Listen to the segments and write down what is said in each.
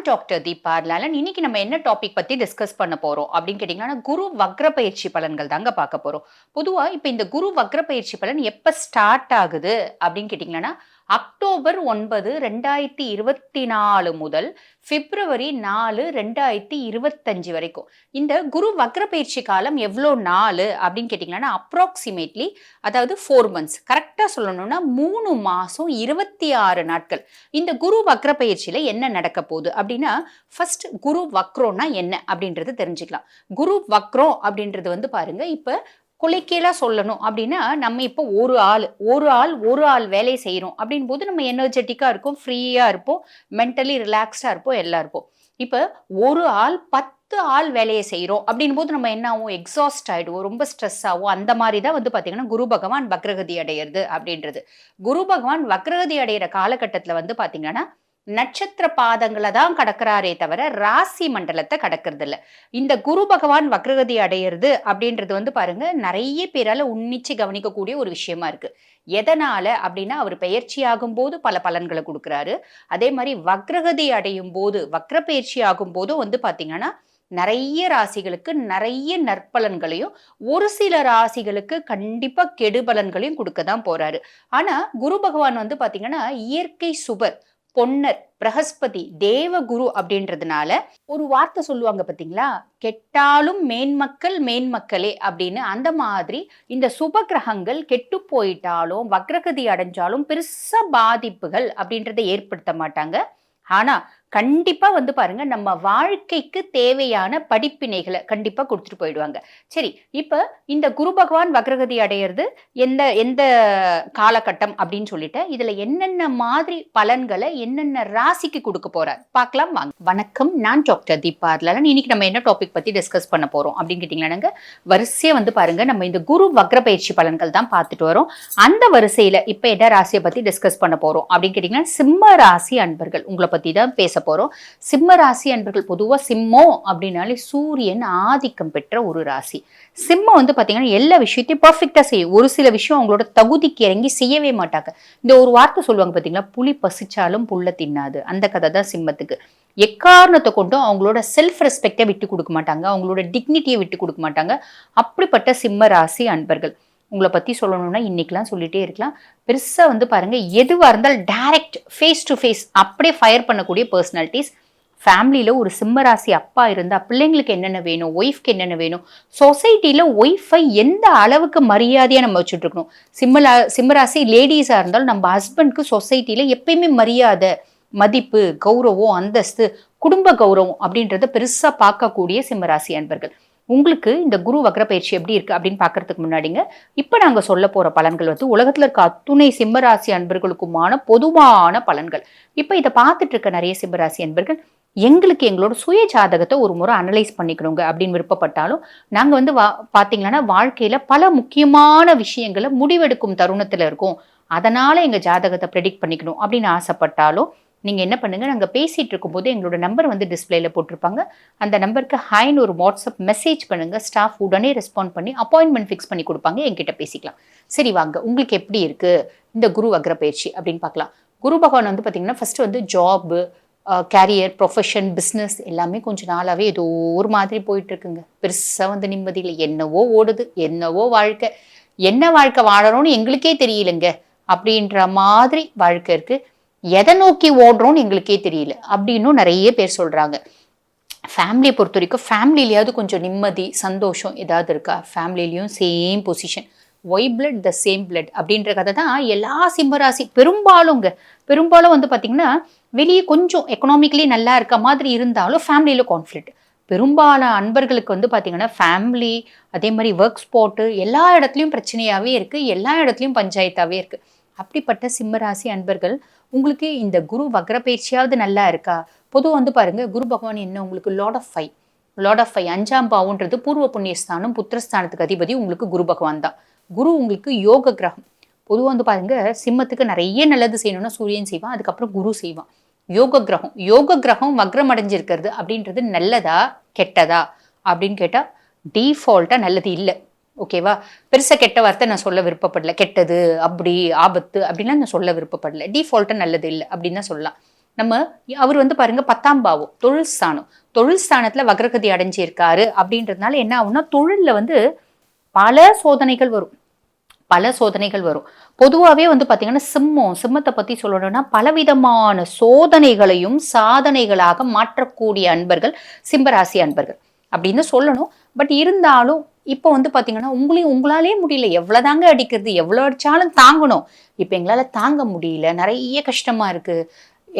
நான் டாக்டர் தீபா லாலன் இன்னைக்கு நம்ம என்ன டாபிக் பத்தி டிஸ்கஸ் பண்ண போறோம் அப்படின்னு கேட்டீங்கன்னா குரு வக்ர பயிற்சி பலன்கள் தாங்க பார்க்க போறோம். பொதுவா இப்ப இந்த குரு வக்ர பயிற்சி பலன் எப்ப ஸ்டார்ட் ஆகுது அப்படின்னு கேட்டீங்கன்னா அக்டோபர் ஒன்பது ரெண்டாயிரத்தி இருபத்தி நாலு முதல் பிப்ரவரி நாலு ரெண்டாயிரத்தி இருபத்தஞ்சு வரைக்கும். இந்த குரு வக்ர பயிற்சி காலம் எவ்வளோ நாள் அப்படின்னு கேட்டிங்கன்னா அப்ராக்சிமேட்லி அதாவது ஃபோர் மந்த்ஸ் கரெக்டாக சொல்லணும்னா மூணு மாதம் இருபத்தி ஆறு நாட்கள். இந்த குரு வக்ர பயிற்சியில் என்ன நடக்க போகுது அப்படின்னா ஃபர்ஸ்ட் குரு வக்ரோன்னா என்ன அப்படின்றது தெரிஞ்சுக்கலாம். குரு வக்ரம் அப்படின்றது வந்து பாருங்கள் இப்போ குலைக்கீழா சொல்லணும். அப்படின்னா நம்ம இப்போ ஒரு ஆள் ஒரு ஆள் ஒரு ஆள் வேலை செய்கிறோம் அப்படின் போது நம்ம எனர்ஜெட்டிக்காக இருப்போம் ஃப்ரீயாக இருப்போம் மென்டலி ரிலாக்ஸ்டாக இருப்போம் எல்லாம் இருப்போம். இப்போ ஒரு ஆள் பத்து ஆள் வேலையை செய்கிறோம் அப்படின் போது நம்ம என்ன ஆகும்? எக்ஸாஸ்ட் ஆகிடுவோம் ரொம்ப ஸ்ட்ரெஸ் ஆகும். அந்த மாதிரி தான் வந்து பார்த்திங்கன்னா குரு பகவான் வக்ரகதி அடையிறது அப்படின்றது. குரு பகவான் வக்ரகதி அடையிற காலகட்டத்தில் வந்து பார்த்திங்கன்னா நட்சத்திர பாதங்களை தான் கடக்கிறாரே தவிர ராசி மண்டலத்தை கடக்கிறது இல்லை இந்த குரு பகவான் வக்ரகதி அடையிறது அப்படின்றது வந்து பாருங்க நிறைய பேரால உன்னிச்சு கவனிக்கக்கூடிய ஒரு விஷயமா இருக்கு. எதனால அப்படின்னா அவர் பெயர்ச்சி ஆகும் போது பல பலன்களை கொடுக்குறாரு. அதே மாதிரி வக்ரகதி அடையும் போது வக்ர பயிற்சி ஆகும் போதும் வந்து பாத்தீங்கன்னா நிறைய ராசிகளுக்கு நிறைய நற்பலன்களையும் ஒரு சில ராசிகளுக்கு கண்டிப்பா கெடுபலன்களையும் கொடுக்க தான் போறாரு. ஆனா குரு பகவான் வந்து பாத்தீங்கன்னா இயற்கை சுபர். பொன்னர் பிரகஸ்பதி தேவகுரு அப்படின்றதுனால ஒரு வார்த்தை சொல்லுவாங்க பார்த்தீங்களா கெட்டாலும் மேன்மக்கள் மேன்மக்களே அப்படின்னு அந்த மாதிரி இந்த சுப கிரகங்கள் கெட்டு போயிட்டாலும் வக்ரகதி அடைஞ்சாலும் பெருசா பாதிப்புகள் அப்படின்றத ஏற்படுத்த மாட்டாங்க. ஆனா கண்டிப்பா வந்து பாருங்க நம்ம வாழ்க்கைக்கு தேவையான படிப்பினைகளை கண்டிப்பா கொடுத்துட்டு போயிடுவாங்க. சரி இப்ப இந்த குரு பகவான் வக்ரகதி அடையிறது எந்த எந்த காலகட்டம் அப்படின்னு சொல்லிட்டு இதுல என்னென்ன மாதிரி பலன்களை என்னென்ன ராசிக்கு கொடுக்க போறார்? பார்க்கலாம் வாங்க. வணக்கம் நான் டாக்டர் தீபா லலன் இன்னைக்கு நம்ம என்ன டாபிக் பத்தி டிஸ்கஸ் பண்ண போறோம் அப்படின்னு கேட்டீங்கன்னா வரிசையா வந்து பாருங்க நம்ம இந்த குரு வக்ர பயிற்சி பலன்கள் தான் பார்த்துட்டு வரோம். அந்த வரிசையில இப்ப என்ன ராசியை பத்தி டிஸ்கஸ் பண்ண போறோம் அப்படின்னு கேட்டீங்கன்னா சிம்ம ராசி அன்பர்கள் உங்களை பத்தி தான் பேச போகிறோம் சிம்ம ராசி அன்பர்கள் பொதுவா சிம்மம் அப்படின்னாலே சூரியன் ஆதிக்கம் பெற்ற ஒரு ராசி. சிம்மம் வந்து பாத்தீங்கன்னா எல்லா விஷயத்தையும் பர்ஃபெக்டாக செய்யும். ஒரு சில விஷயம் அவங்களோட தகுதிக்கு இறங்கி செய்யவே மாட்டாங்க. இந்த ஒரு வார்த்தை சொல்லுவாங்க பார்த்தீங்களா புலி பசிச்சாலும் புல்ல தின்னாது. அந்த கதை தான் சிம்மத்துக்கு. எக்காரணத்தை கொண்டும் அவங்களோட செல்ஃப் ரெஸ்பெக்டை விட்டு கொடுக்க மாட்டாங்க. அவங்களோட டிக்னிட்டியை விட்டு கொடுக்க மாட்டாங்க. அப்படிப்பட்ட சிம்ம ராசி அன்பர்கள். உங்களை பற்றி சொல்லணும்னா இன்னைக்கெலாம் சொல்லிகிட்டே இருக்கலாம். பெருசாக வந்து பாருங்கள் எதுவாக இருந்தாலும் டைரக்ட் ஃபேஸ் டு ஃபேஸ் அப்படியே ஃபயர் பண்ணக்கூடிய பர்சனாலிட்டிஸ் ஃபேமிலியில் ஒரு சிம்மராசி அப்பா இருந்தால் பிள்ளைங்களுக்கு என்னென்ன வேணும் ஒய்ஃப்க்கு என்னென்ன வேணும் சொசைட்டியில் ஒய்ஃபை எந்த அளவுக்கு மரியாதையாக நம்ம வச்சுட்ருக்கணும் சிம்மலா சிம்மராசி லேடிஸாக இருந்தாலும் நம்ம ஹஸ்பண்ட்க்கு சொசைட்டியில் எப்பயுமே மரியாதை மதிப்பு கௌரவம் அந்தஸ்து குடும்ப கௌரவம் அப்படின்றத பெருசாக பார்க்கக்கூடிய சிம்மராசி அன்பர்கள். உங்களுக்கு இந்த குரு வக்ர பயிற்சி எப்படி இருக்கு அப்படின்னு பார்க்கறதுக்கு முன்னாடிங்க இப்போ நாங்கள் சொல்ல போற பலன்கள் வந்து உலகத்துல இருக்க அத்துணை சிம்மராசி அன்பர்களுக்குமான பொதுவான பலன்கள். இப்போ இதை பார்த்துட்டு இருக்க நிறைய சிம்மராசி அன்பர்கள் எங்களுக்கு எங்களோட சுய ஜாதகத்தை ஒரு முறை அனலைஸ் பண்ணிக்கணுங்க அப்படின்னு விருப்பப்பட்டாலும் நாங்கள் வந்து வா பார்த்தீங்கன்னா வாழ்க்கையில பல முக்கியமான விஷயங்களை முடிவெடுக்கும் தருணத்துல இருக்கும். அதனால எங்க ஜாதகத்தை ப்ரெடிக்ட் பண்ணிக்கணும் அப்படின்னு ஆசைப்பட்டாலும் நீங்கள் என்ன பண்ணுங்கள் நாங்கள் பேசிகிட்டு இருக்கும்போது எங்களோட நம்பர் வந்து டிஸ்பிளேல போட்டிருப்பாங்க. அந்த நம்பருக்கு ஹைன்னு ஒரு வாட்ஸ்அப் மெசேஜ் பண்ணுங்கள் ஸ்டாஃப் உடனே ரெஸ்பாண்ட் பண்ணி அப்பாயின்மெண்ட் ஃபிக்ஸ் பண்ணி கொடுப்பாங்க. என்கிட்ட பேசிக்கலாம். சரி வாங்க. உங்களுக்கு எப்படி இருக்குது இந்த குரு அக்ர பயிற்சி அப்படின்னு பார்க்கலாம். குரு பகவான் வந்து பார்த்தீங்கன்னா ஃபஸ்ட்டு வந்து ஜாப்பு கேரியர் ப்ரொஃபஷன் பிஸ்னஸ் எல்லாமே கொஞ்சம் நாளாகவே ஏதோ ஒரு மாதிரி போயிட்டுருக்குங்க பெருசாக வந்து நிம்மதியில் என்னவோ ஓடுது. என்னவோ வாழ்க்கை. என்ன வாழ்க்கை வாழறோன்னு எங்களுக்கே தெரியலங்க. அப்படின்ற மாதிரி வாழ்க்கை இருக்குது எதை நோக்கி ஓடுறோம்னு எங்களுக்கே தெரியல அப்படின்னும் நிறைய பேர் சொல்கிறாங்க ஃபேமிலியை பொறுத்த வரைக்கும் ஃபேமிலியிலையாவது கொஞ்சம் நிம்மதி சந்தோஷம் ஏதாவது இருக்கா? ஃபேமிலிலையும் same position why blood the same blood அப்படின்ற கதை தான் எல்லா சிம்மராசி பெரும்பாலுங்க பெரும்பாலும் வந்து பார்த்தீங்கன்னா வெளியே கொஞ்சம் எக்கனாமிக்கலி நல்லா இருக்க மாதிரி இருந்தாலும் ஃபேமிலியில் கான்ஃப்ளிக்ட் பெரும்பாலான அன்பர்களுக்கு வந்து பார்த்தீங்கன்னா ஃபேமிலி அதே மாதிரி ஒர்க் ஸ்பாட்டு எல்லா இடத்துலையும் பிரச்சனையாகவே இருக்குது எல்லா இடத்துலையும் பஞ்சாயத்தாகவே இருக்குது அப்படிப்பட்ட சிம்மராசி அன்பர்கள் உங்களுக்கு இந்த குரு வக்ர பயிற்சியாவது நல்லா இருக்கா? பொதுவாக வந்து பாருங்கள் குரு பகவான் என்ன உங்களுக்கு lord of five lord of five அஞ்சாம் பாவுன்றது பூர்வ புண்ணியஸ்தானம் புத்திரஸ்தானத்துக்கு அதிபதி உங்களுக்கு குரு பகவான் தான். குரு உங்களுக்கு யோக கிரகம். பொதுவாக வந்து பாருங்க சிம்மத்துக்கு நிறைய நல்லது செய்யணும்னா சூரியன் செய்வான் அதுக்கப்புறம் குரு செய்வான். யோக கிரகம். யோக கிரகம் வக்ரம் அடைஞ்சிருக்கிறது அப்படின்றது நல்லதா கெட்டதா? அப்படின்னு கேட்டால் டீஃபால்ட்டாக நல்லது இல்லை. ஓகேவா? பெருசாக கெட்ட வார்த்தை நான் சொல்ல விருப்பப்படல. கெட்டது அப்படி ஆபத்து அப்படின்லாம் நான் சொல்ல விருப்பப்படல. டிஃபால்ட்டாக நல்லது இல்லை அப்படின்னு தான் சொல்லலாம். நம்ம அவர் வந்து பாருங்க பத்தாம் பாவம் தொழில் ஸ்தானம். தொழில் ஸ்தானத்தில் வக்ரகதி அடைஞ்சிருக்காரு அப்படின்றதுனால என்ன ஆகும்னா தொழிலில் வந்து பல சோதனைகள் வரும். பல சோதனைகள் வரும். பொதுவாகவே வந்து பார்த்தீங்கன்னா சிம்மம் சிம்மத்தை பற்றி சொல்லணும்னா பலவிதமான சோதனைகளையும் சாதனைகளாக மாற்றக்கூடிய அன்பர்கள் சிம்மராசி அன்பர்கள் அப்படின்னு சொல்லணும். பட் இருந்தாலும் இப்போ வந்து பார்த்தீங்கன்னா உங்களையும் உங்களாலே முடியல. எவ்வளோதாங்க அடிக்கிறது? எவ்வளோ அடித்தாலும் தாங்கணும். இப்போ எங்களால் தாங்க முடியல. நிறைய கஷ்டமாக இருக்குது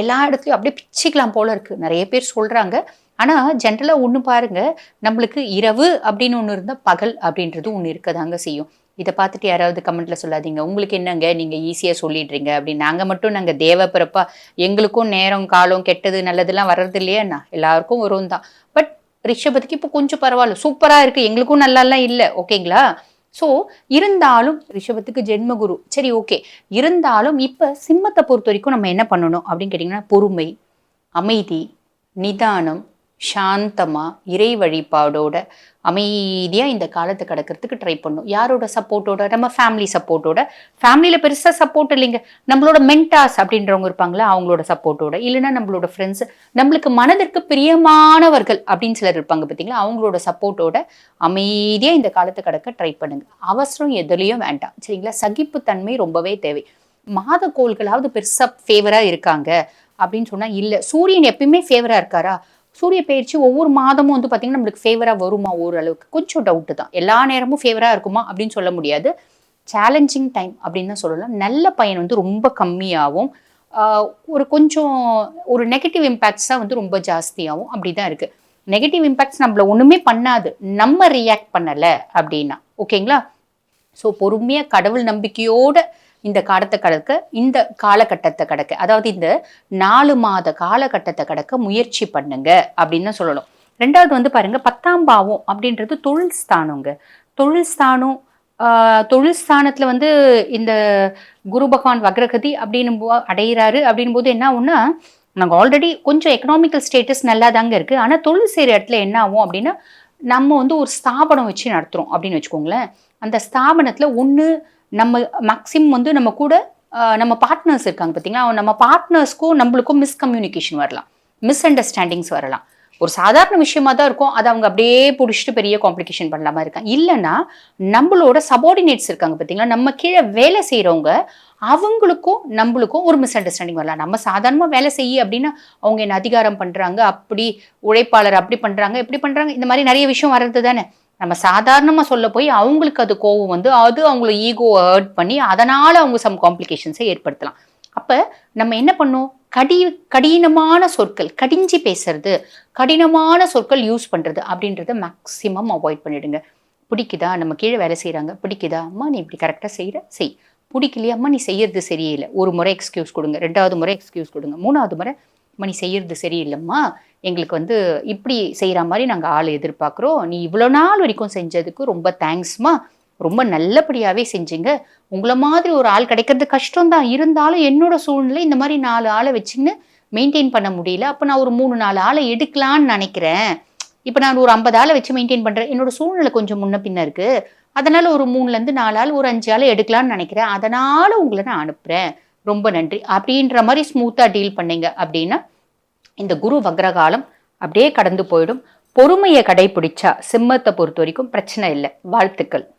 எல்லா இடத்துலையும் அப்படியே பிச்சுக்கலாம் போல இருக்குது நிறைய பேர் சொல்கிறாங்க ஆனால் ஜென்ரலாக ஒன்று பாருங்க. நம்மளுக்கு இரவு அப்படின்னு ஒன்று இருந்தால் பகல் அப்படின்றது ஒன்று இருக்கதாங்க செய்யும். இதை பார்த்துட்டு யாராவது கமெண்ட்ல சொல்லாதீங்க. உங்களுக்கு என்னங்க? நீங்கள் ஈஸியாக சொல்லிடுறீங்க அப்படின்னு. நாங்கள் மட்டும் நாங்கள் தேவ பிறப்பா எங்களுக்கும் நேரம் காலம் கெட்டது நல்லதெல்லாம் வர்றது இல்லையா எல்லாருக்கும் வரும் தான். பட் ரிஷபத்துக்கு இப்போ கொஞ்சம் பரவாயில்ல. சூப்பராக இருக்குது எங்களுக்கும் நல்லாலாம் இல்லை. ஓகேங்களா? ஸோ இருந்தாலும் ரிஷபத்துக்கு ஜென்மகுரு. சரி ஓகே. இருந்தாலும் இப்போ சிம்மத்தை பொறுத்த வரைக்கும் நம்ம என்ன பண்ணணும் அப்படின்னு கேட்டிங்கன்னா பொறுமை அமைதி நிதானம் சாந்தமாக இறை வழிபாடோட அமைதியாக இந்த காலத்தை கடக்கிறதுக்கு ட்ரை பண்ணும். யாரோட சப்போர்ட்டோட நம்ம ஃபேமிலி சப்போர்ட்டோட ஃபேமிலியில் பெருசாக சப்போர்ட் இல்லைங்க. நம்மளோட மென்டாஸ் அப்படின்றவங்க இருப்பாங்களா அவங்களோட சப்போர்ட்டோட இல்லைன்னா நம்மளோட ஃப்ரெண்ட்ஸ் நம்மளுக்கு மனதிற்கு பிரியமானவர்கள் அப்படின்னு சிலர் இருப்பாங்க பார்த்தீங்களா அவங்களோட சப்போர்ட்டோட அமைதியாக இந்த காலத்தை கடக்க ட்ரை பண்ணுங்க. அவசரம் எதுலேயும் வேண்டாம். சரிங்களா? சகிப்புத்தன்மை ரொம்பவே தேவை. மாத கோள்களாவது பெருசாக ஃபேவராக இருக்காங்க அப்படின்னு சொன்னால் இல்லை. சூரியன் எப்பயுமே ஃபேவராக இருக்காரா? சூரிய பயிற்சி ஒவ்வொரு மாதமும் வந்து பார்த்திங்கன்னா நம்மளுக்கு ஃபேவராக வருமா? ஓரளவுக்கு. கொஞ்சம் டவுட்டு தான். எல்லா நேரமும் ஃபேவராக இருக்குமா? அப்படின்னு சொல்ல முடியாது. சேலஞ்சிங் டைம் அப்படின்னு தான் சொல்லலாம். நல்ல பயன் வந்து ரொம்ப கம்மியாகவும் ஒரு கொஞ்சம் ஒரு நெகட்டிவ் இம்பேக்ட்ஸ் தான் வந்து ரொம்ப ஜாஸ்தியாகவும் அப்படி தான் இருக்குது நெகட்டிவ் இம்பேக்ட்ஸ் நம்மள ஒன்றுமே பண்ணாது. நம்ம ரியாக்ட் பண்ணலை அப்படின்னா. ஓகேங்களா ஸோ பொறுமையாக கடவுள் நம்பிக்கையோடு இந்த காலத்தை கடக்க இந்த காலகட்டத்தை கடக்க அதாவது இந்த நாலு மாத காலகட்டத்தை கடக்க முயற்சி பண்ணுங்க அப்படின்னு சொல்லணும். ரெண்டாவது வந்து பாருங்க பத்தாம் பாவம் அப்படின்றது தொழில் ஸ்தானங்க. தொழில் ஸ்தானம் தொழில் ஸ்தானத்தில் வந்து இந்த குரு பகவான் வக்ரகதி அப்படின்னு அடைகிறாரு அப்படின் போது என்ன ஆகும்னா நாங்கள் ஆல்ரெடி கொஞ்சம் எக்கனாமிக்கல் ஸ்டேட்டஸ் நல்லா தாங்க இருக்குது ஆனால் தொழில் செய்கிற இடத்துல என்ன ஆகும் அப்படின்னா நம்ம வந்து ஒரு ஸ்தாபனம் வச்சு நடத்துகிறோம் அப்படின்னு வச்சுக்கோங்களேன். அந்த ஸ்தாபனத்தில் ஒன்று நம்ம மேக்ஸிமம் வந்து நம்ம கூட நம்ம பார்ட்னர்ஸ் இருக்காங்க பார்த்தீங்களா நம்ம பார்ட்னர்ஸ்க்கும் நம்மளுக்கும் மிஸ்கம்யூனிகேஷன் வரலாம். மிஸ் அண்டர்ஸ்டாண்டிங்ஸ் வரலாம். ஒரு சாதாரண விஷயமா தான் இருக்கும். அதை அவங்க அப்படியே பிடிச்சிட்டு பெரிய காம்ப்ளிகேஷன் பண்ணலாமா இருக்காங்க. இல்லைன்னா நம்மளோட சபார்டினேட்ஸ் இருக்காங்க பார்த்தீங்களா நம்ம கீழே வேலை செய்கிறவங்க அவங்களுக்கும் நம்மளுக்கும் ஒரு மிஸ் அண்டர்ஸ்டாண்டிங் வரலாம். நம்ம சாதாரணமாக வேலை செய்ய அப்படின்னா அவங்க என்ன அதிகாரம் பண்ணுறாங்க அப்படி உழைப்பாளர் அப்படி பண்ணுறாங்க எப்படி பண்ணுறாங்க இந்த மாதிரி நிறைய விஷயம் வர்றது தானே. நம்ம சாதாரணமாக சொல்ல போய் அவங்களுக்கு அது கோவம் வந்து அது அவங்கள ஈகோ ஹர்ட் பண்ணி அதனால் அவங்க சம் காம்ப்ளிகேஷன்ஸை ஏற்படுத்தலாம். அப்போ நம்ம என்ன பண்ணோம்? கடி கடினமான சொற்கள் கடிஞ்சி பேசுறது கடினமான சொற்கள் யூஸ் பண்ணுறது அப்படின்றத மேக்ஸிமம் அவாய்ட் பண்ணிடுங்க. பிடிக்குதா? நம்ம கீழே வேலை செய்கிறாங்க பிடிக்குதா? அம்மா நீ இப்படி கரெக்டாக செய்கிற செய். பிடிக்கலையா? அம்மா நீ செய்யறது சரியில்லை. ஒரு முறை எக்ஸ்கியூஸ் கொடுங்க. ரெண்டாவது முறை எக்ஸ்கியூஸ் கொடுங்க. மூணாவது முறை அம்மா நீ செய்யறது சரியில்லைம்மா. எங்களுக்கு வந்து இப்படி செய்கிற மாதிரி நாங்கள் ஆள் எதிர்பார்க்குறோம். நீ இவ்வளோ நாள் வரைக்கும் செஞ்சதுக்கு ரொம்ப தேங்க்ஸ்மா ரொம்ப நல்லபடியாகவே செஞ்சீங்க. உங்களை மாதிரி ஒரு ஆள் கிடைக்கிறது கஷ்டம் தான் இருந்தாலும் என்னோட சூழ்நிலை இந்த மாதிரி நாலு ஆளை வச்சுன்னு மெயின்டைன் பண்ண முடியல. அப்போ நான் ஒரு மூணு நாலு ஆளை எடுக்கலான்னு நினைக்கிறேன். இப்போ நான் ஒரு ஐம்பது ஆளை வச்சு மெயின்டைன் பண்ணுறேன் என்னோட சூழ்நிலை கொஞ்சம் முன்ன பின்ன இருக்குது அதனால் ஒரு மூணுலேருந்து நாலு ஆள் ஒரு அஞ்சு ஆள் எடுக்கலான்னு நினைக்கிறேன். அதனால் உங்களை நான் அனுப்புகிறேன் ரொம்ப நன்றி. அப்படின்ற மாதிரி ஸ்மூத்தாக டீல் பண்ணீங்க அப்படின்னா இந்த குரு வக்ரகாலம் அப்படியே கடந்து போயிடும். பொறுமையை கடைபிடிச்சா சிம்மத்தை பொறுத்த வரைக்கும் பிரச்சனை இல்லை. வாழ்த்துக்கள்.